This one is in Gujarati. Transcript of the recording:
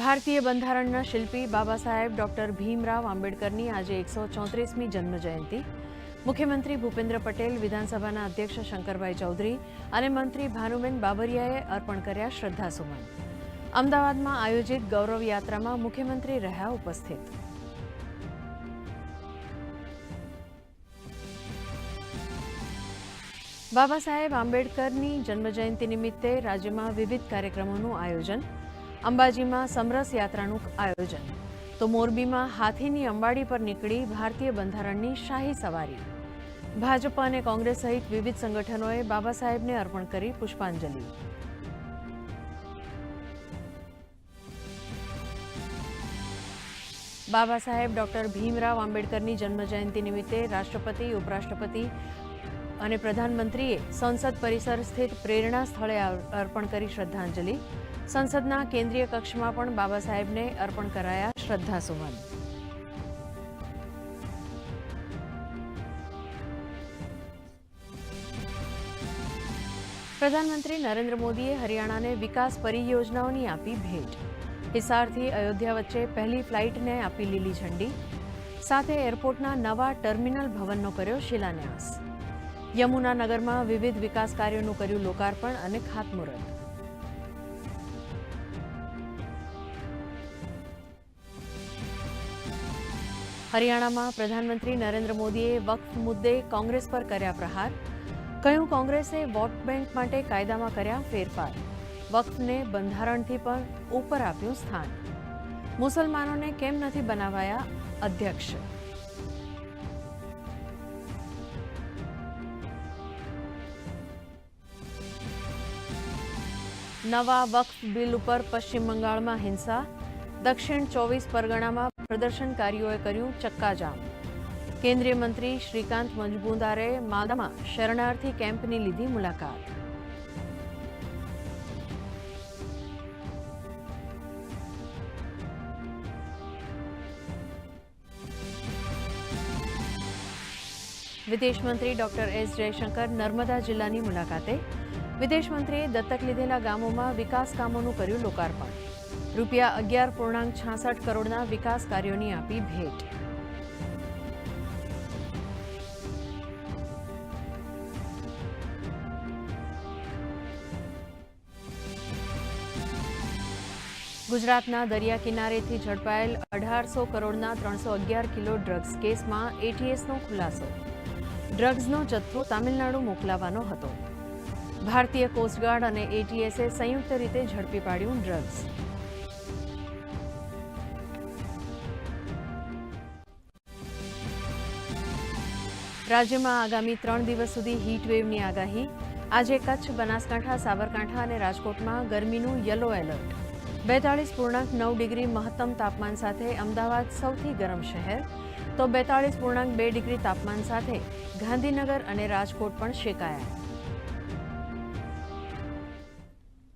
ભારતીય બંધારણના શિલ્પી બાબા સાહેબ ડોક્ટર ભીમરાવ આંબેડકરની આજે એકસો ચોત્રીસમી જન્મ જયંતિ મુખ્યમંત્રી ભૂપેન્દ્ર પટેલ, વિધાનસભાના અધ્યક્ષ શંકરભાઈ ચૌધરી અને મંત્રી ભાનુબેન બાબરિયાએ અર્પણ કર્યા શ્રદ્ધાસુમન. અમદાવાદમાં આયોજિત ગૌરવ યાત્રામાં મુખ્યમંત્રી રહ્યા ઉપસ્થિત. બાબા સાહેબ આંબેડકરની જન્મજયંતિ નિમિત્તે રાજ્યમાં વિવિધ કાર્યક્રમોનું આયોજન અંબાજીમાં સમરસ યાત્રાનું આયોજન. તો મોરબીમાં હાથીની અંબાડી પર નીકળી ભારતીય બંધારણની શાહી સવારી. ભાજપ અને કોંગ્રેસ સહિત વિવિધ સંગઠનોએ બાબા સાહેબને અર્પણ કરી પુષ્પાંજલિ. બાબા સાહેબ ડોક્ટર ભીમરાવ આંબેડકરની જન્મજયંતિ નિમિત્તે રાષ્ટ્રપતિ, ઉપરાષ્ટ્રપતિ અને પ્રધાનમંત્રીએ સંસદ પરિસર સ્થિત પ્રેરણા સ્થળે અર્પણ કરી શ્રદ્ધાંજલિ. સંસદના કેન્દ્રીય કક્ષમાં પણ બાબા સાહેબને અર્પણ કરાયા શ્રદ્ધાસુમન. પ્રધાનમંત્રી નરેન્દ્ર મોદીએ હરિયાણાને વિકાસ પરિયોજનાઓની આપી ભેટ. હિસારથી અયોધ્યા વચ્ચે પહેલી ફ્લાઇટને આપી લીલી ઝંડી. સાથે એરપોર્ટના નવા ટર્મિનલ ભવનનો કર્યો શિલાન્યાસ. યમુનાનગરમાં વિવિધ વિકાસ કાર્યોનું કર્યું લોકાર્પણ અને ખાતમુહૂર્ત. હરિયાણામાં પ્રધાનમંત્રી નરેન્દ્ર મોદીએ વક્ફ મુદ્દે કોંગ્રેસ પર કર્યા પ્રહાર. કહ્યું, કોંગ્રેસે વોટ બેંક માટે કાયદામાં કર્યા ફેરફાર. વક્ફને બંધારણથી પણ ઉપર આપ્યું સ્થાન. મુસલમાનોને કેમ નથી બનાવાયા અધ્યક્ષ? નવા વક્ફ બિલ ઉપર પશ્ચિમ બંગાળમાં હિંસા. દક્ષિણ ચોવીસ પરગણામાં પ્રદર્શનકારીઓએ કર્યું ચક્કાજામ. કેન્દ્રીય મંત્રી શ્રીકાંત મજબૂદારે માલદામાં શરણાર્થી કેમ્પની લીધી મુલાકાત. વિદેશ મંત્રી ડોક્ટર એસ જયશંકર નર્મદા જિલ્લાની મુલાકાતે. વિદેશ મંત્રીએ દત્તક લીધેલા ગામોમાં વિકાસ કામોનું કર્યું લોકાર્પણ. રૂપિયા અગિયાર પૂર્ણાંક છાસઠ કરોડના વિકાસ કાર્યોની આપી ભેટ. ગુજરાતના દરિયા કિનારેથી ઝડપાયેલ અઢારસો કરોડના ત્રણસો અગિયાર કિલો ડ્રગ્સ કેસમાં એટીએસનો ખુલાસો. ડ્રગ્સનો જથ્થો તામિલનાડુ મોકલાવાનો હતો. ભારતીય કોસ્ટગાર્ડ અને એટીએસે સંયુક્ત રીતે ઝડપી પાડ્યું ડ્રગ્સ. રાજ્યમાં આગામી ત્રણ દિવસ સુધી હીટવેવની આગાહી. આજે કચ્છ, બનાસકાંઠા, સાબરકાંઠા અને રાજકોટમાં ગરમીનું યલો એલર્ટ. બેતાળીસ પૂર્ણાંક નવ ડિગ્રી મહત્તમ તાપમાન સાથે અમદાવાદ સૌથી ગરમ શહેર. તો બેતાળીસ પૂર્ણાંક બે ડિગ્રી તાપમાન સાથે ગાંધીનગર અને રાજકોટ પણ શેકાયા.